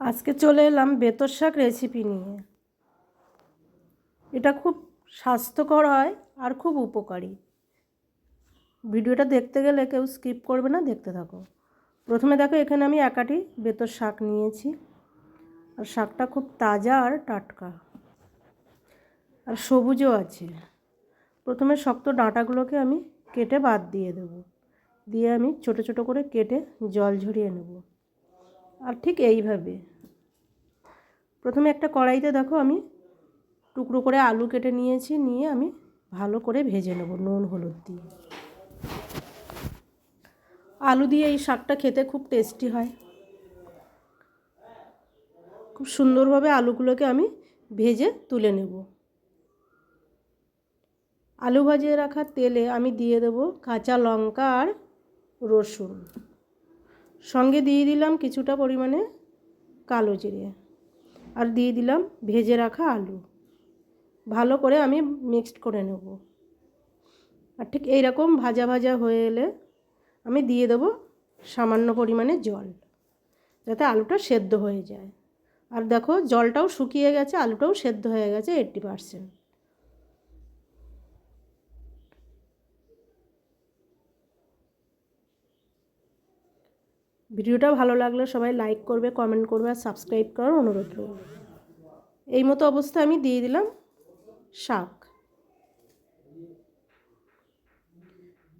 আজকে চলে এলাম বেতর শাক রেসিপি নিয়ে। এটা খুব স্বাস্থ্যকর হয় আর খুব উপকারী। ভিডিওটা দেখতে গেলে কেউ স্কিপ করবে না, দেখতে থাকো। প্রথমে দেখো, এখানে আমি একাটি বেতর শাক নিয়েছি। আর শাকটা খুব তাজা আর টাটকা। আর সবুজও আছে। প্রথমে শক্ত ডাঁটাগুলোকে আমি কেটে বাদ দিয়ে দেব। দিয়ে আমি ছোট ছোট করে কেটে জল ঝরিয়ে নেব। আর ঠিক এইভাবে। প্রথমে একটা কড়াইতে দেখো আমি টুকরো করে আলু কেটে নিয়েছি, নিয়ে আমি ভালো করে ভেজে নেব নুন, হলুদ দিয়ে। আলু দিয়ে এই শাকটা খেতে খুব টেস্টি হয়। খুব সুন্দরভাবে আলুগুলোকে আমি ভেজে তুলে নেব। আলু ভাজিয়ে রাখা তেলে আমি দিয়ে দেব কাঁচা লঙ্কা আর রসুন। সঙ্গে দিয়ে দিলাম কিছুটা পরিমাণে কালো জিরে আর দিয়ে দিলাম ভেজে রাখা আলু। ভালো করে আমি মিক্সড করে নেব। আর ঠিক এইরকম ভাজা ভাজা হয়ে এলে আমি দিয়ে দেবো সামান্য পরিমাণে জল যাতে আলুটা সেদ্ধ হয়ে যায়। আর দেখো জলটাও শুকিয়ে গেছে, আলুটাও সেদ্ধ হয়ে গেছে এইট্টি পারসেন্ট ভিডিওটা ভালো লাগলে সবাই লাইক করবে কমেন্ট করবে আর সাবস্ক্রাইব করার অনুরোধ রইল। এই মতো অবস্থা আমি দিয়ে দিলাম শাক।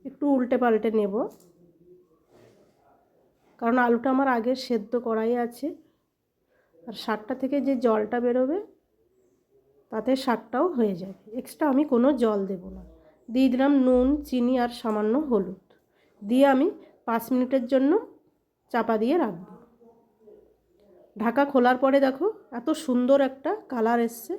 একটু উল্টে পাল্টে নেব। কারণ আলুটা আমার আগে সেদ্ধ করাই আছে। আর শাকটা থেকে যে জলটা বেরোবে, তাতে শাকটাও হয়ে যাবে। এক্সট্রা আমি কোনো জল দেব না। দিয়ে দিলাম নুন, চিনি আর সামান্য হলুদ। দিয়ে আমি পাঁচ মিনিটের জন্য চাপা দিয়ে রাখব। ঢাকা খোলার পরে দেখো এত সুন্দর একটা কালার এসছে।